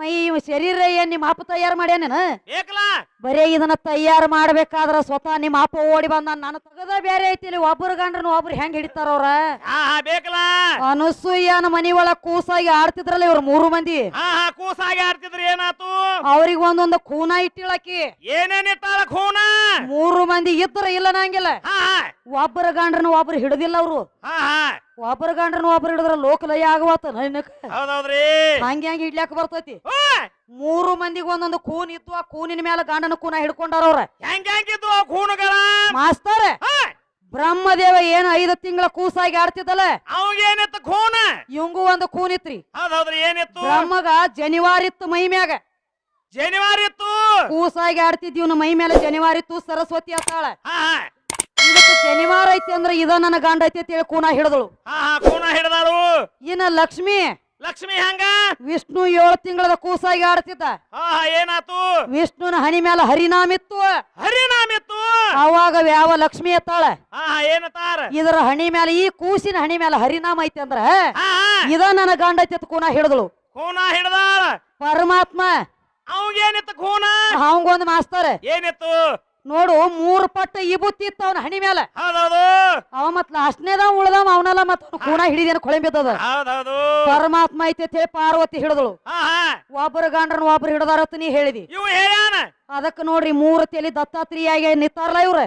ಮೈ ಇವ್ ಶರೀರ ಏನ್ ನಿಮ್ಮ ಅಪ್ಪ ತಯಾರು ಮಾಡ್ಯಾನ ಬೇಕಲ್ಲ ಬರೇ ಇದನ್ನ ತಯಾರು ಮಾಡ್ಬೇಕಾದ್ರ ಸ್ವತಃ ನಿಮ್ಮ ಅಪ್ಪ ಓಡಿ ಬಂದ ನಾನು ತಗದ ಬೇರೆ ಐತಿ ಇಲ್ಲಿ ಒಬ್ಬರು ಗಂಡ್ರನು ಒಬ್ರು ಹೆಂಗ್ ಹಿಡಿತಾರ ಅವ್ರ? ಬೇಕಲ್ಲ ಅನಸೂಯನ ಮನಿ ಒಳಗ್ ಕೂಸಾಗಿ ಆಡ್ತಿದ್ರಲ್ಲ ಇವ್ರ ಮೂರು ಮಂದಿ? ಕೂಸಾಗಿ ಆಡ್ತಿದ್ರ ಏನಾತು? ಅವ್ರಿಗೆ ಒಂದೊಂದು ಖೂನ ಇಟ್ಟಿಳಕಿ. ಏನೇನ್ ಇಟ್ಟಾಳ ಖೂನ? ಮೂರು ಮಂದಿ ಇದ್ರ ಇಲ್ಲ ನಂಗಿಲ್ಲ. ಒಬ್ಬರ ಗಂಡ್ರನು ಒಬ್ರು ಹಿಡಿದಿಲ್ಲ ಅವ್ರು. ಒಬ್ಬರ ಗಂಡ್ರನು ಒಬ್ಬರು ಹಿಡಿದ್ರ ಲೋಕಲಯ ಆಗವತ್ತ ಹೌದೌದ್ರಿ. ಹಂಗೆ ಹಂಗೆ ಇಡ್ಲಾಕ ಬರ್ತೈತಿ! ಮೂರು ಮಂದಿಗೆ ಒಂದೊಂದು ಕೂನ್ ಇತ್ತು ಆ ಕೂನಿನ ಮೇಲೆ ಗಂಡನ ಕೂನ ಹಿಡ್ಕೊಂಡಾರ ಅವ್ರ. ಹೆಂಗ್ ಮಾಸ್ತರ ಬ್ರಹ್ಮದೇವ ಏನು ಐದು ತಿಂಗಳ ಕೂಸಾಗಿ ಆಡ್ತಿದ್ದಲ್ಲ? ಅವಾಗೇನಿತ್ತು ಖೂನ ಇವಂಗೂ ಒಂದು ಕೂನ್ ಇತ್ರಿ. ಹೌದೌದ್ರಿ ಏನಿತ್ತು? ಬ್ರಹ್ಮಗ ಜನಿವಾರಿತ್ತು ಮೈ ಮ್ಯಾಗ. ಜನಿವಾರ ಇತ್ತು ಕೂಸಾಗಿ ಆಡ್ತಿದ್ವಿ ಮೈ ಮೇಲೆ ಜನಿವಾರಿತ್ತು ಸರಸ್ವತಿ ಅತ್ತಾಳ ಇದಕ್ಕೆ ಜನಿವಾರ ಐತಿ ಅಂದ್ರೆ ಇದ ನನ್ನ ಗಂಡ ಐತಿ ಅಂತೇಳಿ ಕೂನ ಹಿಡಿದಳು. ಹಾ ಹಾ ಹಿಡ್ದಾಳು. ಇನ್ನ ಲಕ್ಷ್ಮಿ. ಲಕ್ಷ್ಮಿ ಹಂಗ? ವಿಷ್ಣು ಏಳು ತಿಂಗಳದ ಕೂಸಾಗಿ ಆಡ್ತಿದ್ದ. ಹಾ ಹಾ ಏನಾತು? ವಿಷ್ಣುನ ಹನಿ ಮೇಲೆ ಹರಿನಾಮಿತ್ತು. ಹರಿನಾಮಿತ್ತು? ಅವಾಗ ಯಾವ ಲಕ್ಷ್ಮಿ ಎತ್ತಾಳ? ಹಾ ಹಾ ಏನತಾರ? ಇದರ ಹಣಿ ಮೇಲೆ ಈ ಕೂಸಿನ ಹಣಿ ಮೇಲೆ ಹರಿನಾಮ ಐತಿ ಅಂದ್ರ ಹಾ ಹಾ ಇದ ನನ್ನ ಗಂಡ ಐತಿ ಅಂತ ಕೂನ ಹಿಡಿದಳು. ಕೂನ ಹಿಡ್ದಾಳ. ಪರಮಾತ್ಮ ಅವಂಗೇನಿತ್ತು ಖೂನ ಅವಂಗೊಂದು ಮಾಸ್ತಾರ. ಏನಿತ್ತು? ನೋಡು ಮೂರು ಪಟ್ಟ ಇಬುತ್ತಿ ಇತ್ತು ಅವನ ಹಣಿ ಮೇಲೆ ಹೌದೌದು. ಅವ ಮತ್ ಲಾಸ್ಟ್ನೇದ ಉಳ್ದವ ಅವನೆಲ್ಲ ಮತ್ ಕೂಣ ಹಿಡಿದೇನ ಕೊಳೆ ಬಿದ್ದದ ಹೌದೌದು. ಪರಮಾತ್ಮ ಐತಿ ಅಂತ ಹೇಳಿ ಪಾರ್ವತಿ ಹಿಡಿದಳು. ಒಬ್ಬರು ಗಂಡ್ರನ್ ಒಬ್ರು ಹಿಡದಾರತ್ ನೀ ಹೇಳಿದಿ. ಇವು ಹೇಳ್ಯಾನ. ಅದಕ್ಕೆ ನೋಡ್ರಿ ಮೂರು ತೆಲಿ ದತ್ತಾತ್ರಿಯಾಗಿ ನಿಂತಾರಲ್ಲ ಇವ್ರ.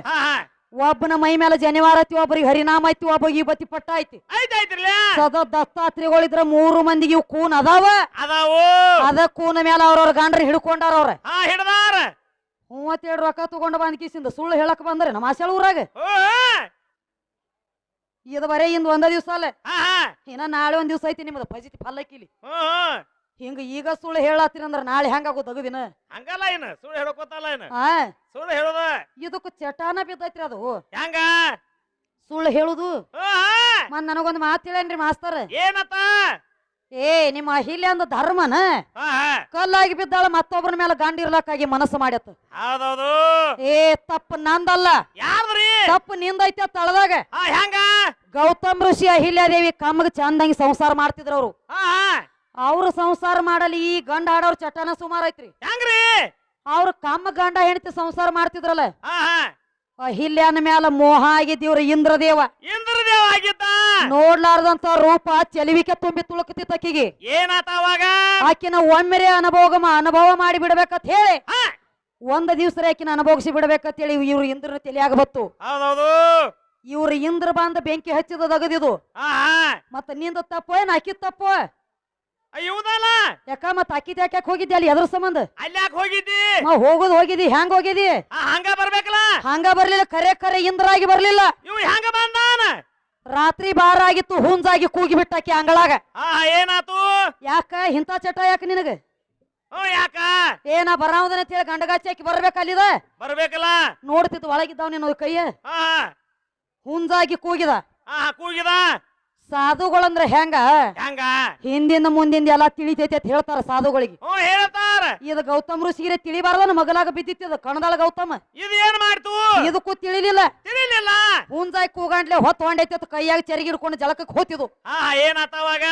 ಒಬ್ಬನ ಮೈ ಮೇಲೆ ಜನಿವಾರ ಐತಿ ಒಬ್ಬರಿಗೆ ಹರಿನಾಮ ಐತಿ ಒಬ್ಬರಿಗೆ ಬತ್ತಿ ಪಟ್ಟ ಐತಿ. ಸದಾ ದತ್ತಾತ್ರಿಗಳಿದ್ರ ಮೂರು ಮಂದಿಗೆ ಇವ್ ಕೂನ್ ಅದಾವ. ಅದಾವು. ಅದ ಕೂನ ಮೇಲೆ ಅವ್ರವ್ರ ಗಂಡ್ರ ಹಿಡ್ಕೊಂಡಾರ ಅವ್ರ. ಹಿಡ್ದಾರ. ಮೂವತ್ತೆರಡು ರೊಕ್ಕ ತಗೊಂಡು ಬಂದ್ ಕಿಸಿಂದ ಸುಳ್ಳು ಹೇಳಕ್ ಬಂದ್ರೆ ನಮ್ಮ ಆಸೆ ಊರಾಗ. ಇದು ಬರೇ ಇಂದ ಒಂದ ದಿವ್ಸ ಅಲ್ಲ. ಇನ್ನ ನಾಳೆ ಒಂದ್ ದಿವ್ಸ ಐತಿ ನಿಮ್ದು ಫಜಿತಿ ಪಲ್ಲಕ್ಕಿಲಿ ಹಿಂಗ ಈಗ ಸುಳ್ಳು ಹೇಳತ್ತೀರಿ ಅಂದ್ರ ನಾಳೆ ಹೆಂಗಾಗೋ ತಗದಿನ ಹಂಗಲ್ಲ ಏನು ಸುಳ್ಳು ಹೇಳಕೋತಲ್ಲ ಆ? ಸುಳ್ಳು ಹೇಳೋದ? ಇದಕ್ಕ ಚಟಾನ ಬಿದ್ದೈತ್ರಿ ಅದು. ಹೆಂಗ? ಸುಳ್ಳು ಹೇಳುದು? ಮತ್ ನನಗೊಂದ್ ಮಾತು ಹೇಳೇನ್ರಿ ಮಾಸ್ತರ್. ಏನತ್ತ? ಏ ನಿಮ್ಮ ಅಹಿಲ್ಯ ಅಂದ ಧರ್ಮನ? ಹಾ ಹಾ. ಕಲ್ಲಾಗಿ ಬಿದ್ದಾಳ ಮತ್ತೊಬ್ಬರ ಮೇಲೆ ಗಂಡ ಇರ್ಲಕ್ಕಾಗಿ ಮನಸ್ಸು ಮಾಡ್ಯತ್ತ ಹೌದೌದು. ಏ ತಪ್ಪು ನಂದಲ್ಲ. ಯಾರ್ದ್ರಿ ತಪ್ಪು ನಿಂದೈತೆ ತಳದಾಗ. ಹಾ ಹೆಂಗ? ಗೌತಮ್ ಋಷಿ ಅಹಿಲ್ಯಾದೇವಿ ಕಮ್ಮಗ ಚಂದಂಗಿ ಸಂಸಾರ ಮಾಡ್ತಿದ್ರು ಅವ್ರು ಹಾ ಹಾ. ಅವ್ರು ಸಂಸಾರ ಮಾಡಲಿ ಈ ಗಂಡ ಆಡೋರ್ ಚಟನ ಸುಮಾರು ಐತ್ರಿ. ಹೆಂಗ್ರಿ? ಅವ್ರ ಕಮ್ಮ ಗಂಡ ಹೆಂಡತಿ ಸಂಸಾರ ಮಾಡ್ತಿದ್ರಲ್ಲ. ಹಾ ಹಾ. ಅಹಿಲ್ಯನ ಮ್ಯಾಲ ಮೋಹ ಆಗಿದ್ದೀವ್ರ ಇಂದ್ರದೇವ. ಇಂದ್ರದೇವ ಆಗಿದ್ದ? ನೋಡ್ಲಾರ್ದಂತ ರೂಪ ಚೆಲುವಿಕೆ ತುಂಬಿ ತುಳುಕತಿತ್ತು ಆಕಿಗೆ. ಏನಾತ ಅವಾಗ? ಆಕಿನ ಒಮ್ಮೆರೆ ಅನುಭೋಗ ಅನುಭವ ಮಾಡಿ ಬಿಡ್ಬೇಕಂತ ಹೇಳಿ. ಒಂದ ದಿವ್ಸ ಆಕಿನ ಅನುಭವಿಸಿ ಬಿಡ್ಬೇಕಂತ ಹೇಳಿ ಇವ್ರು ಇಂದ್ರ ತಲೆಯಾಗ ಬತ್ತು. ಹೌದೌದು. ಇವ್ರ ಇಂದ್ರ ಬಂದ ಬೆಂಕಿ ಹಚ್ಚಿದ ಹಾ ಮತ್ತ ನಿಂದ ತಪ್ಪು ಏನ್? ಅಕ್ಕಿದ್ ತಪ್ಪು. ಇವುದಲ್ಲ ಯಾಕ ಮತ್ ಅಕ್ಕಿದ ಯಾಕೆ ಹೋಗಿದ್ದೆ ಅಲ್ಲಿ? ಎದ್ರ ಸಂಬಂಧ? ಅಲ್ಲಿ ಯಾಕೆ ಹೋಗಿದ್ದಿ? ಮ ಹೋಗೋದ್ ಹೋಗಿದಿ ಹೆಂಗ್ ಹೋಗಿದಿ ಆ, ಹಂಗ ಬರ್ಬೇಕಲ್ಲ? ಹಂಗ ಬರ್ಲಿಲ್ಲ ಕರೆ ಕರೆ ಇಂದ್ರಾಗಿ ಬರ್ಲಿಲ್ಲ. ಇವ್ ಹೆಂಗ ಬಂದಾನ ರಾತ್ರಿ ಬಾರ ಆಗಿತ್ತು ಹುಂಜಾಗಿ ಕೂಗಿ ಬಿಟ್ಟಾಕಿ ಅಂಗಳಾಗ. ಆ ಏನಾತು? ಯಾಕ ಇಂಥ ಚಟ ಯಾಕ ನಿನಗ? ಓ ಯಾಕ? ಏನ ಬರಾವದನ ಹೇಳಿ ಗಂಡಗಾಚಿ ಹಾಕಿ ಬರ್ಬೇಕ ಅಲ್ಲಿದ? ಬರ್ಬೇಕಲ್ಲ? ನೋಡ್ತಿತ್ತು ಒಳಗಿದ್ದಾವ ನಿನ್ನ ಕೈಯ? ಆ ಹುಂಜಾಗಿ ಕೂಗಿದ. ಹಾ, ಕೂಗಿದ? ಸಾಧುಗಳಂದ್ರ ಹೆಂಗ? ಹೆಂಗ? ಹಿಂದಿಂದ ಮುಂದಿಂದ ಎಲ್ಲಾ ತಿಳಿತೈತಿ ಅಂತ ಹೇಳ್ತಾರ ಸಾಧುಗಳಿಗೆ. ಹ್ಞೂ ಹೇಳ್ತಾರ. ಇದು ಗೌತಮ್ ಋಷಿಗೆ ತಿಳಿಬಾರ್ದನ ಮಗಲಾಗ ಅದು ಕಣದಾಳ ಗೌತಮ. ಇದು ಏನ್ ಮಾಡ್ತು? ಇದಕ್ಕೂ ತಿಳಿಲಿಲ್ಲ. ತಿಳಿಲಿಲ್ಲ. ಹುಂಜಾಯ್ ಕೂಗಾಂಡ್ಲೆ ಹೊತ್ತು ಹೊಂಡೈತಿ ಅಂತ ಕೈಯಾಗ ಚರಿಗೆ ಹಿಡ್ಕೊಂಡು ಜಲಕಕ್ಕೆ ಹೋತಿದ್ವು. ಹಾ ಏನಾತ ಅವಾಗ?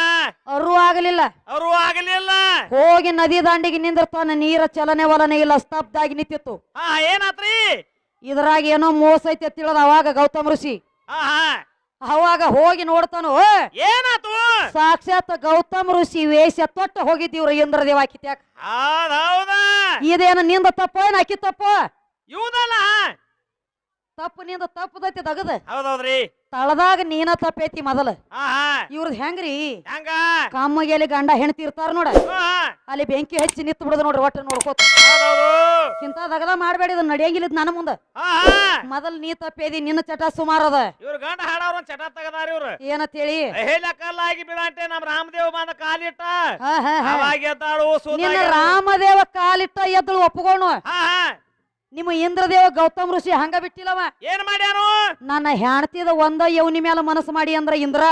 ಅರು ಆಗಲಿಲ್ಲ. ಅವರು ಆಗಲಿಲ್ಲ. ಹೋಗಿ ನದಿ ದಾಂಡಿಗೆ ನಿಂದಿರ್ತಾನ ನೀರ ಚಲನೆ ವಲನೆ ಇಲ್ಲ ಸ್ತಬ್ಧಾಗಿ ನಿಂತಿತ್ತು. ಹಾ ಏನಾತ್ರಿ? ಇದ್ರಾಗ ಏನೋ ಮೋಸ ಐತಿ ತಿಳಿದ ಅವಾಗ ಗೌತಮ್ ಋಷಿ. ಹಾ ಹಾ ಅವಾಗ ಹೋಗಿ ನೋಡ್ತಾನು "ಓ, ಏನಾತು? ಸಾಕ್ಷಾತ್ ಗೌತಮ್ ಋಷಿ ವೇಷ ತೊಟ್ಟು ಹೋಗಿದ್ದೀವ್ರ ಇಂದ್ರ ದೇವ ಹೌದ್ ಇದೇನ ನಿಂದ ತಪ್ಪು ಏನ್ ಹಾಕಿ ತಪ್ಪು? ಇವುದಲ್ಲ ತಪ್ಪು ನಿಂದ ತಪ್ಪದೈತಿ ದಗದ. ಹೌದೌದ್ರಿ. ತಳದಾಗ ನೀನ ತಪ್ಪೈತಿ ಮೊದಲ. ಹಾ ಹಾ ಇವ್ರದ್ ಹೆಂಗ್ರಿ? ಹೆಂಗ? ಕಮ್ಮಗೆಲಿ ಗಂಡ ಹೆಣ್ತಿ ಇರ್ತಾರ ನೋಡ. ಅಲ್ಲಿ ಬೆಂಕಿ ಹಚ್ಚಿ ನಿತ್ತು ಬಿಡದ ನೋಡ್ರಿ ಒಟ್ಟು ನೋಡ್ಕೋತ. ಇಂತ ದಗದ ಮಾಡಬೇಡಿ ಇದು ನಡೆಯಂಗಿಲ್ಲ ಇದ್ ನನ್ನ ಮುಂದ ಮೊದಲ್ ನೀ ತಪ್ಪೇದಿ ನಿನ್ನ ಚಟ ಸುಮಾರ ಅದ. ಇವ್ರ ಗಂಡ ಹಾಡವ್ರ ಚಟ ತಗದಾರ ಇವ್ರು. ಏನಂತ ಹೇಳಿ ಕಲ್ಲಾಗಿ ಬಿಡಂತೆ ನಮ್ ರಾಮದೇವ ಬಂದ ಕಾಲಿಟ್ಟ. ಅವಾಗ ಎದ್ದಾಳು ನಿನ್ನ ರಾಮದೇವ ಕಾಲಿಟ್ಟ ಎದ್ದಳು ಹಾ ನಿಮ್ಮ ಇಂದ್ರದೇವ ಗೌತಮ್ ಋಷಿ ಹಂಗ ಬಿಟ್ಟಿಲ್ಲವ? ಏನ್ ಮಾಡ್ಯಾನು? ನನ್ನ ಹೆಣ್ತಿದ ಒಂದ ಯೌನಿ ಮೇಲೆ ಮನಸ್ಸು ಮಾಡಿ ಅಂದ್ರ ಇಂದ್ರ.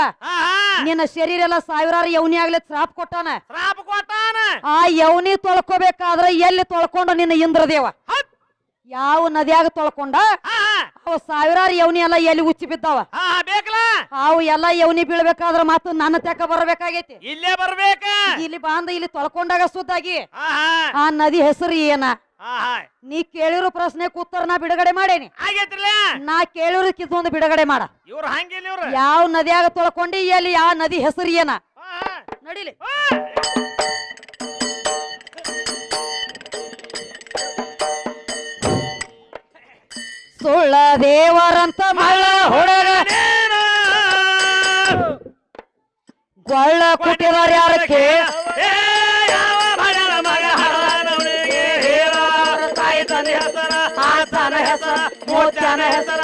ನಿನ್ನ ಶರೀರ ಎಲ್ಲ ಸಾವಿರಾರು ಯೌನಿ ಆಗ್ಲಿ ಶ್ರಾಪ್ ಕೊಟ್ಟಾನ. ಶ್ರಾಪ್ ಕೊಟ್ಟಾನ? ಆ ಯೌನಿ ತೊಳ್ಕೊಬೇಕಾದ್ರ ಎಲ್ಲಿ ತೊಳ್ಕೊಂಡ ನಿನ್ನ ಇಂದ್ರದೇವ? ಯಾವ ನದಿಯಾಗ ತೊಳ್ಕೊಂಡ? ಅವ ಸಾವಿರಾರು ಯೌನಿ ಎಲ್ಲ ಎಲ್ಲಿ ಉಚ್ಚಿ ಬಿದ್ದಾವ? ಅವು ಎಲ್ಲ ಯವ್ನಿ ಬೀಳ್ಬೇಕಾದ್ರ ಮಾತು ನನ್ನ ತೆಕ್ಕ ಬರಬೇಕಾಗೈತಿ. ಇಲ್ಲೇ ಬರ್ಬೇಕ? ಇಲ್ಲಿ ಬಾಂದ ಇಲ್ಲಿ ತೊಳ್ಕೊಂಡಾಗ ಸುದ್ದಾಗಿ. ಆ ನದಿ ಹೆಸರು ಏನ? ಹಾ ಹಾ ನೀ ಕೇಳಿರೋ ಪ್ರಶ್ನೆ ಉತ್ತರ ನಾ ಬಿಡುಗಡೆ ಮಾಡೇನಿ. ಆಗೈತ್ರಲ್ಲ ನಾ ಕೇಳಿರೋ ಒಂದು ಬಿಡುಗಡೆ ಮಾಡ. ಇವ್ರು ಹಂಗಿಲ್ಲ ಇವ್ರು? ಯಾವ ನದಿಯಾಗ ತೊಳ್ಕೊಂಡಿ ಎಲ್ಲಿ ಯಾವ ನದಿ ಹೆಸರು ಏನ? ಹಾ, ಹಾ. ನಡಿಲಿ. ಸುಳ್ಳ ದೇವರಂತ ಮಳ್ಳ ಹೊಡೆದ ಗೊಳ್ಳ ಕುಟ್ಟಿದಾರ ಯಾರ ಕೇಳ? ಹೆಸರ ಹೆಸರ.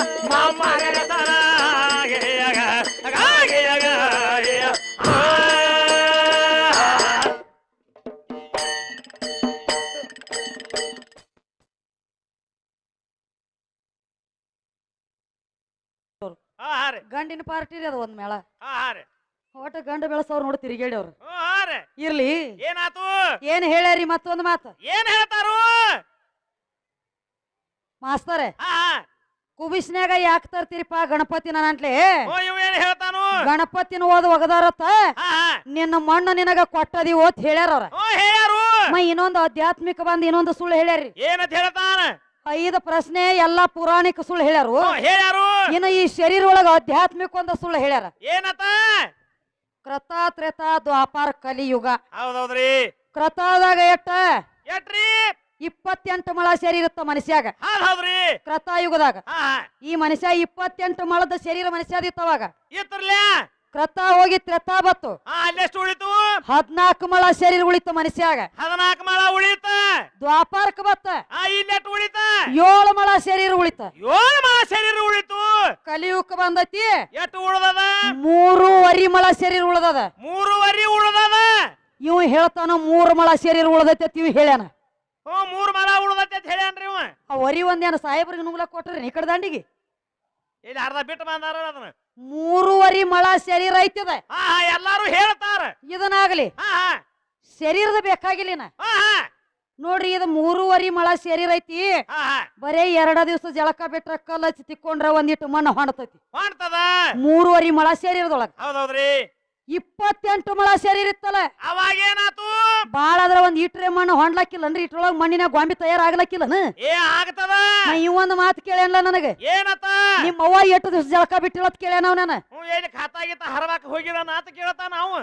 ಗಂಡಿನ ಪಾರ್ಟಿ ರೀ ಅದು ಒಂದ್ ಮೇಳ. ಒಟ್ಟ ಗಂಡು ರೀ. ಒಟ್ಟು ಗಂಡ ಬೆಳೆಸವ್ರು ನೋಡಿ ತಿರುಗೇಡಿ ಅವ್ರು. ಇರ್ಲಿ. ಏನಾತು? ಏನ್ ಹೇಳ್ಯಾರಿ ಮತ್ತೊಂದ್ ಮಾತು? ಏನ್ ಹೇಳ್ತಾರು? ಮಾಸ್ತರೆ ಕುಬಿಸ್ನ್ಯಾಗ ಯಾಕೆ ತರ್ತೀರಿಪ್ಪ ಗಣಪತಿನ ಓ ಇವ್ ಏನ್ ಹೇಳ್ತಾನು? ಗಣಪತಿನ ಓದ್ ಒಗದಾರತ್ತ? ನಿನ್ನ ಮಣ್ಣು ನಿನಗ ಕೊಟ್ಟದಿ ಓತ್ ಹೇಳ್ಯಾರ ಅವ್ರ. ಹೇಳ್ಯಾರು. ಮ ಇನ್ನೊಂದು ಆಧ್ಯಾತ್ಮಿಕ ಬಂದ್ ಇನ್ನೊಂದು ಸುಳ್ಳು ಹೇಳ್ಯಾರಿ. ಏನಂತ ಹೇಳ್ತಾನ? ಐದು ಪ್ರಶ್ನೆ ಎಲ್ಲಾ ಪುರಾಣಿಕ ಸುಳ್ಳು ಹೇಳ್ಯಾರು. ಹೇಳ್ಯಾರು. ಇನ್ನು ಈ ಶರೀರ ಒಳಗ ಆಧ್ಯಾತ್ಮಿಕ ಒಂದು ಸುಳ್ಳು ಹೇಳ್ಯಾರ. ಏನತ್ತ ಕೃತ ತ್ರೇತ ದ್ವಾಪಾರ ಕಲಿಯುಗ. ಹೌದೌದ್ರಿ. ಕೃತದಾಗ ಎಟ್ಟ? ಎಟ್ರಿ? ಇಪ್ಪತ್ತೆಂಟು ಮಳ ಶರೀರ ಇರುತ್ತ ಮನುಷ್ಯಾಗ ಹೌದ್ ಹೌದ್ರಿ. ಹಾ ಈ ಮನುಷ್ಯ ಇಪ್ಪತ್ತೆಂಟು ಮಳದ ಶರೀರ ಮನುಷ್ಯದಿತ್ತವಾಗ ಇತ್ರಲ್ಯ ಕೃತ ಹೋಗಿ ತ್ರತ ಬತ್ತು. ಆ ಅಲ್ಲೆಷ್ಟು ಉಳಿತು? ಹದ್ನಾಲ್ಕು ಮಳ ಶರೀರ ಉಳಿತು ಮನುಷ್ಯಾಗ ಹದಿನಾಲ್ಕು ಮಳ ಉಳಿತ? ದ್ವಾಪಾರಕ್ಕೆ ಬತ್ತ. ಹಾ ಇಲ್ಲೆಷ್ಟು ಉಳಿತ? ಏಳು ಮಳ ಶರೀರ ಉಳಿತ. ಏಳು ಮಳ ಶರೀರ ಉಳಿತು? ಕಲಿಯುಗ ಬಂದೈತಿ. ಎಷ್ಟು ಉಳ್ದದ? ಮೂರುವರಿ ಮಳ ಶರೀರ ಉಳ್ದದ. ಮೂರುವರಿ ಉಳ್ದದ? ಇವ್ ಹೇಳ್ತಾನ ಮೂರು ಮಳ ಶರೀರ ಉಳ್ದೈತಿ ಇವ್ ಹೇಳ್ಯಾನ. ಹ್ಞೂ ಮೂರು ಮಳ ಉಳ್ದತ್ತೆ ಅಂತ ಹೇಳ್ಯಾನ್ರಿ ಇವ. ಆ ವರಿ ಒಂದೇನ ಸಾಹೇಬ್ರಿಗೆ ನುಗ್ಲ ಕೊಟ್ರಿ ಈ ಕಡೆ ದಂಡಿಗೆ? ಇಲ್ಲಿ ಅರ್ಧ ಬಿಟ್ಟು ಬಂದಾರ ಅದನ್ನ. ಮೂರುವರಿ ಮಳ ಶರೀರ ಐತಿದ. ಹಾ ಹಾ ಎಲ್ಲಾರು ಹೇಳ್ತಾರ. ಇದನ್ನಾಗಲಿ ಹಾ ಹಾ. ಶರೀರದ ಬೇಕಾಗಿಲ್ಲ ಹಾ ಹಾ. ನೋಡ್ರಿ ಇದು ಮೂರುವರಿ ಮಳ ಶರೀರ ಐತಿ. ಹಾ ಹಾ. ಬರೇ ಎರಡ ದಿವಸ ಜಳಕ ಬಿಟ್ರ ಕಲ್ಲ ಹಚ್ಚಿ ತಿಕ್ಕೊಂಡ್ರ ಒಂದಿಟ್ಟು ಮಣ್ಣು ಹೊಣತೈತಿ ಮಾಡ್ತದ ಮೂರುವರಿ ಮಳ ಶರೀರದೊಳಗ. ಹೌದೌದ್ರಿ. ಇಪ್ಪತ್ತೆಂಟು ಮಳ ಶರೀರ ಇತ್ತಲ್ಲ. ಅವಾಗೇನಾತು ಅದ್ರ ಒಂದ್ ಹೊಂಡ್ಲಾಕಿಲ್ಲ ಅಂದ್ರೆ ಇಟ್ರೊಳಗ ಮಣ್ಣಿನ ಗೊಂಬಿ ತಯಾರ ಏ ಆಗ್ತದ ನಾ ಒಂದು ಮಾತು ಕೇಳೇನಲ್ಲ ನನಗೆ. ಏನತ್ತ? ನಿಮ್ಮ ಅವ್ವ ಎಷ್ಟು ದಿವಸ ಜಳಕ ಬಿಟ್ಟಿಳತ್ ಕೇಳ್ಯಾನವ್ ನಾನು. ಹ್ಞೂ ಖಾತಾ ಖಾತಾಗಿತ್ತ ಹರವಾಕ ಹೋಗಿದಾನ ಅಂತ ಕೇಳ್ತಾನ ನಾವು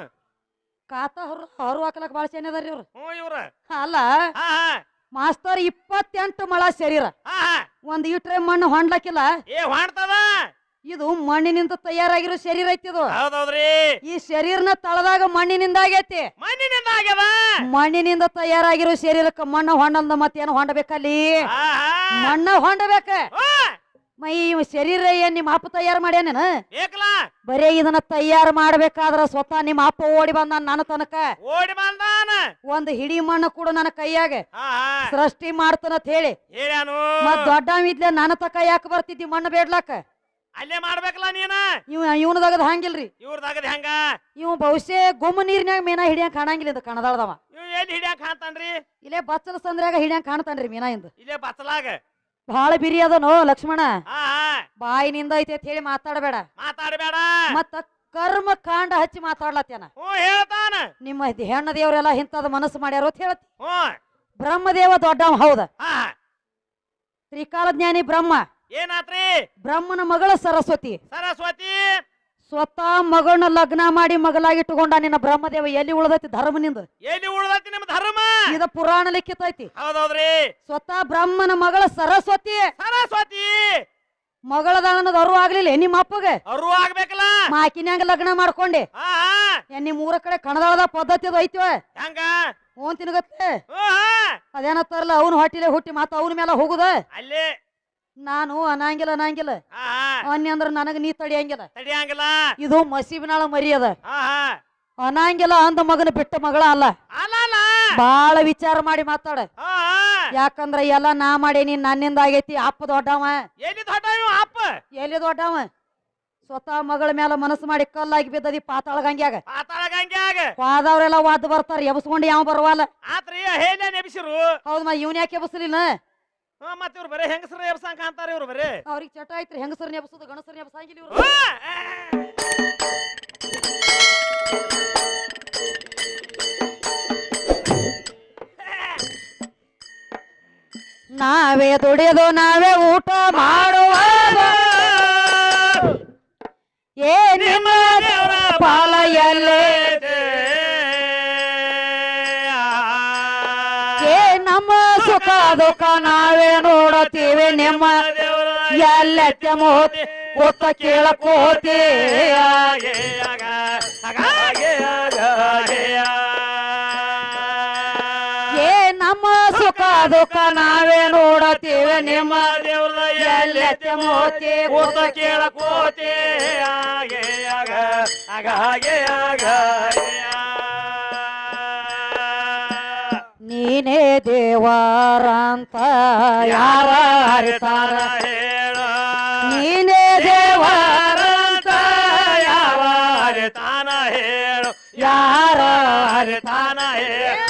ಕಾತ ಹೊರ ಹೊರ ಹಾಕಲಕ್ ಬಾಳ ಸೇನೆ ಅದಾರಿ ಇವ್ರು. ಹ್ಞೂ ಇವ್ರ. ಅಲ್ಲ ಹಾ ಹಾ. ಮಾಸ್ತರ್ ಇಪ್ಪತ್ತೆಂಟು ಮಳ ಶರೀರ. ಹಾ ಹಾ. ಒಂದ್ ಇಟ್ರೆ ಮಣ್ಣು ಹೊಂಡ್ಲಕ್ಕಿಲ್ಲ ಏ ಮಾಡ್ತದ ಇದು ಮಣ್ಣಿನಿಂದ ತಯಾರಾಗಿರೋ ಶರೀರ ಐತಿ ಇದು. ಹೌದೌದ್ರಿ. ಈ ಶರೀರನ ತಳದಾಗ ಮಣ್ಣಿನಿಂದ ಆಗೈತಿ. ಮಣ್ಣಿನಿಂದ ಆಗ್ಯದ ಮಣ್ಣಿನಿಂದ ತಯಾರಾಗಿರೋ ಶರೀರಕ್ಕ ಮಣ್ಣು ಹೊಂಡಂದ ಮತ್ತೇನು ಹೊಂಡಬೇಕಲ್ಲಿ? ಮಣ್ಣ ಹೊಂಡಬೇಕ? ಮೈ ಶರೀರ ಏನ್ ನಿಮ್ಮ ಅಪ್ಪ ತಯಾರು ಮಾಡ್ಯಾನ ಬರೇ ಇದನ್ನ ತಯಾರು ಮಾಡ್ಬೇಕಾದ್ರ ಸ್ವತಃ ನಿಮ್ಮ ಅಪ್ಪ ಓಡಿ ಬಂದ ನನ್ನ ತನಕ. ಓಡಿ ಬಂದಾನ? ಒಂದು ಹಿಡಿ ಮಣ್ಣು ಕೂಡ ನನ್ನ ಕೈಯಾಗ. ಸೃಷ್ಟಿ ಮಾಡ್ತಾನಂತ ಹೇಳಿ. ಮತ್ ದೊಡ್ಡ ಇದ್ಲೆ ನನ್ನ ತಕ ಯಾಕೆ ಬರ್ತಿದ್ದಿ ಮಣ್ಣು ಬೇಡ್ಲಾಕ? ಅಲ್ಲೇ ಮಾಡ್ಬೇಕಲ್ಲ ನೀನ? ಇವ್ ಇವನದಾಗದ ಹಂಗಿಲ್ರಿ ಇವ್ರದಾಗದ ಹೆಂಗ? ಇವ್ ಬಹುಶಃ ಗುಮ್ಮ ನೀರಿನ್ಯಾಗ ಮೀನಾ ಹಿಡಿಯಂಗ್ ಕಾಣಂಗಿಲ್ಲ ಇದು ಕಣದಾಳದವ. ಇವ್ ಏನ್ ಹಿಡಿಯಾಕ ಕಾಣ್ತಾನ್ರಿ? ಇಲ್ಲೇ ಬಚ್ಚಲ ಸಂದ್ರಾಗ ಹಿಡಿಯಂಗ್ ಕಾಣ್ತಾನ್ರಿ ಮೀನಾ ಇಂದ. ಇಲ್ಲೇ ಬತ್ತಲಾಗ ಬಹಳ ಬಿರಿ ಅದನೋ ಲಕ್ಷ್ಮಣ. ಹಾ ಬಾಯಿನಿಂದ ಐತಿ ಅಂತ ಹೇಳಿ ಮಾತಾಡಬೇಡ. ಮಾತಾಡಬೇಡ. ಮತ್ತ ಕರ್ಮ ಕಾಂಡ ಹಚ್ಚಿ ಮಾತಾಡ್ಲತ್ತೇನ. ಹ್ಞೂ ಹೇಳ್ತಾನ. ನಿಮ್ಮ ಹೆಣ್ಣು ಹೆಣ್ಣ ದೇವರೆಲ್ಲ ಇಂಥದ್ ಮನಸ್ಸು ಮಾಡ್ಯಾರ ಅಂತ ಹೇಳ್ತಿ ಹ್ಞೂ. ಬ್ರಹ್ಮದೇವ ದೊಡ್ಡವ ಹೌದ? ಹಾ. ತ್ರಿಕಾಲ ಜ್ಞಾನಿ ಬ್ರಹ್ಮ. ಏನಾತ್ರಿ? ಬ್ರಹ್ಮನ ಮಗಳ ಸರಸ್ವತಿ. ಸರಸ್ವತಿ! ಸ್ವತಃ ಮಗಳನ್ನ ಲಗ್ನ ಮಾಡಿ ಮಗಳಾಗಿಟ್ಟುಕೊಂಡ ನಿನ್ನ ಬ್ರಹ್ಮದೇವ ಎಲ್ಲಿ ಉಳ್ದೈತಿ ಧರ್ಮನಿಂದ? ಎಲ್ಲಿ ಉಳದೈತಿ ನಿಮ್ ಧರ್ಮ? ಇದ ಪುರಾಣ ಲಿಖಿತೈತಿ ಹೌದೌದ್ರಿ. ಸ್ವತಃ ಬ್ರಹ್ಮನ ಮಗಳ ಸರಸ್ವತಿ. ಸರಸ್ವತಿ! ಮಗಳದಾನದ ಅರು ಆಗ್ಲಿಲ್ಲ. ನಿಮ್ಮ ಅಪ್ಪಗೆ? ಅರು ಆಗ್ಬೇಕಲ್ಲ? ಮಾಕಿನ್ಯಾಂಗ ಲಗ್ನ ಮಾಡ್ಕೊಂಡೆ. ಹಾ ಮೂರ ಕಡೆ ಕಣದಾಳದ ಪದ್ಧತಿ ಅದು ಐತಿವ ಹೆಂಗ? ತಿನ್ಗತ್ತೆ ಹ್ಞೂ ಹಾ. ಅದೇನತ್ತಾರಲ್ಲ ಅವನು ಹೊಟ್ಟಿಲೆ ಹುಟ್ಟಿ ಮತ್ತ ಅವನ ಮೇಲೆ ಹೋಗುದ? ಅಲ್ಲೇ ನಾನು ಅನಾಂಗಿಲ್ಲ ಹಾ ಅನ್ಯ ಅಂದ್ರ ನನಗ ನೀ ತಡಿಯಂಗಿಲ್ಲ. ತಡಿಯಂಗಿಲ್ಲ. ಇದು ಮಸೀಬಿನಾಳ ಮರಿ ಅದ ಅನಾಂಗಿಲ್ಲ ಅಂದ ಮಗನ ಬಿಟ್ಟ ಮಗಳ ಅಲ್ಲ. ಬಾಳ ವಿಚಾರ ಮಾಡಿ ಮಾತಾಡ. ಯಾಕಂದ್ರ ಎಲ್ಲ ನಾ ಮಾಡೇನಿ ನನ್ನಿಂದ ಆಗೈತಿ ಅಪ್ಪ ದೊಡ್ಡವ. ಎಲ್ಲಿ ದೊಡ್ಡ ಅಪ್ಪ? ಎಲ್ಲಿ ದೊಡ್ಡವ? ಸ್ವತಃ ಮಗಳ ಮೇಲೆ ಮನಸ್ಸು ಮಾಡಿ ಕಲ್ಲಾಗಿ ಬಿದ್ದದಿ ಪಾತಾಳ ಗಂಗ್ಯಾಗ ಪಾತಾಳ ಗಂಗ್ಯಾಗ ವಾದವ್ರೆಲ್ಲ ವಾದ ಬರ್ತಾರ ಎಬ್ಸ್ಕೊಂಡು ಯಾವ ಬರವಲ್ಲ. ಆತ್ರಿ ಹೇಳ ಎಬ್ಸಿರು? ಹೌದ್ ಮಾ ಇವ್ನ ಯಾಕೆ ಎಬ್ಸಲಿಲ್ಲ? ಹಾ ಮತ್ ಇವ್ರು ಬರೇ ಹೆಂಗಸರ ಎಬ್ಸಂಕ ಅಂತಾರ ಇವ್ರು ಬರೇ? ಅವ್ರಿಗೆ ಚಟ ಐತ್ರಿ ಹೆಂಗಸರ ಎಬ್ಸೋದು ಗಣಸರ ಎಬ್ಸಂಗಿಲ್ಲ ಇವ್ರು. ನಾವೇ ದುಡಿಯೋದು ನಾವೇ ಊಟ ಮಾಡುವ ಏ ನಿಮ್ಮ ದೇವರ ಪಾಲ ಎಲ್ಲೇ ದುಃಖ ನಾವೇ ನೋಡತೀವಿ. ನಿಮ್ಮ ಎಲ್ಲೆತ್ತೆ ಮೋತಿ ಕೂತ ಕೇಳಕೋತಿ. ಏ ನಮ್ಮ ಸುಖ ದುಃಖ ನಾವೇ ನೋಡತೀವಿ. ನಿಮ್ಮ ಎಲ್ಲೆತ್ತೆ ಮೋತಿ ಕೂತ ಕೇಳಕೋತಿ. ಆಗ ಆಗ ಆಗ ನೀನೇ ದೇವಾರಂತ ಯಾರ ಹರಿತಾರ ಹೇಳ ನೀನೇ ದೇವಾರಂತ ಯಾವ ಹರಿತಾನ ಹೇಳು? ಯಾರ ಹರಿ ತಾನ ಹೇಳ?